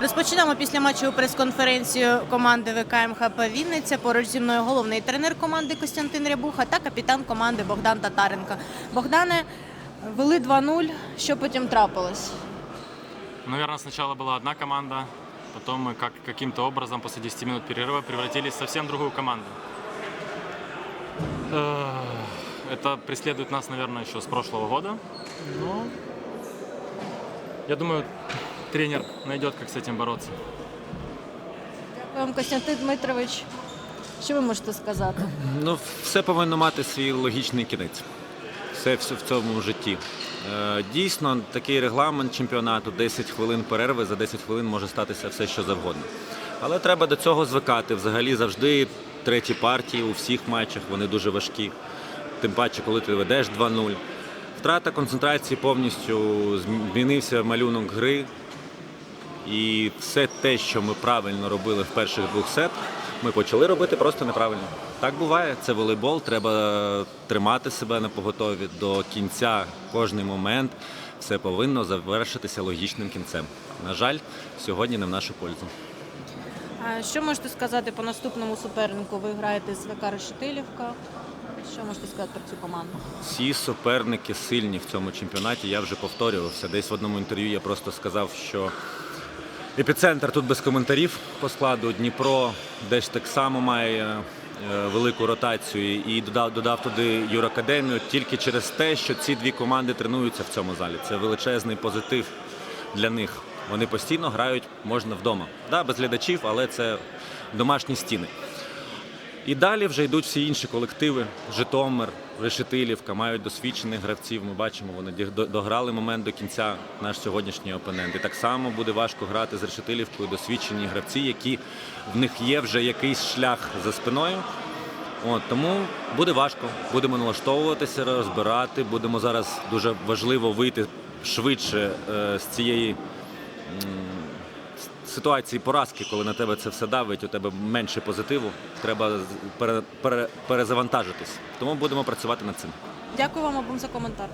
Розпочинаємо після матчу прес-конференцію команди ВК МХП Вінниця. Поруч зі мною головний тренер команди Костянтин Рябуха та капітан команди Богдан Татаренко. Богдане, вели 2-0. Що потім трапилось? Наверное, сначала была одна команда, потом мы как, каким-то образом после 10 минут перерыва превратились в совсем другую команду. Э, Это преследует нас, наверное, еще с прошлого года. Но я думаю, тренер найдет, как с этим бороться. Дякую вам, Костянтин Дмитрович. Що ви можете сказати? Ну, все повинно мати свій логічний кінець. Все, все в цьому житті. Е, Дійсно, такий регламент чемпіонату 10 хвилин перерви, за 10 хвилин може статися все, що завгодно. Але треба до цього звикати. Взагалі завжди треті партії у всіх матчах вони дуже важкі. Тим паче, коли ти ведеш 2-0. Втрата концентрації повністю змінився малюнок гри. І все те, що ми правильно робили в перших двох сетах, ми почали робити просто неправильно. Так буває, це волейбол, треба тримати себе на поготові до кінця кожний момент. Все повинно завершитися логічним кінцем. На жаль, сьогодні не в нашу пользу. А Що можете сказати по наступному супернику? Ви граєте з ВК Решетилівка. Що можете сказати про цю команду? Всі суперники сильні в цьому чемпіонаті. Я вже повторювався. Десь в одному інтерв'ю я просто сказав, що епіцентр тут без коментарів по складу. Дніпро десь так само має е, велику ротацію і додав, додав туди Юракадемію тільки через те, що ці дві команди тренуються в цьому залі. Це величезний позитив для них. Вони постійно грають можна вдома. Да, без глядачів, але це домашні стіни. І далі вже йдуть всі інші колективи. Житомир, Решетилівка мають досвідчених гравців. Ми бачимо, вони дограли момент до кінця наш сьогоднішній опонент. І так само буде важко грати з Решетилівкою досвідчені гравці, які в них є вже якийсь шлях за спиною. От, тому буде важко. Будемо налаштовуватися, розбирати. Будемо зараз дуже важливо вийти швидше е, з цієї ситуації поразки, коли на тебе це все давить, у тебе менше позитиву, треба пере, пере, перезавантажитись. Тому будемо працювати над цим. Дякую вам обом за коментар.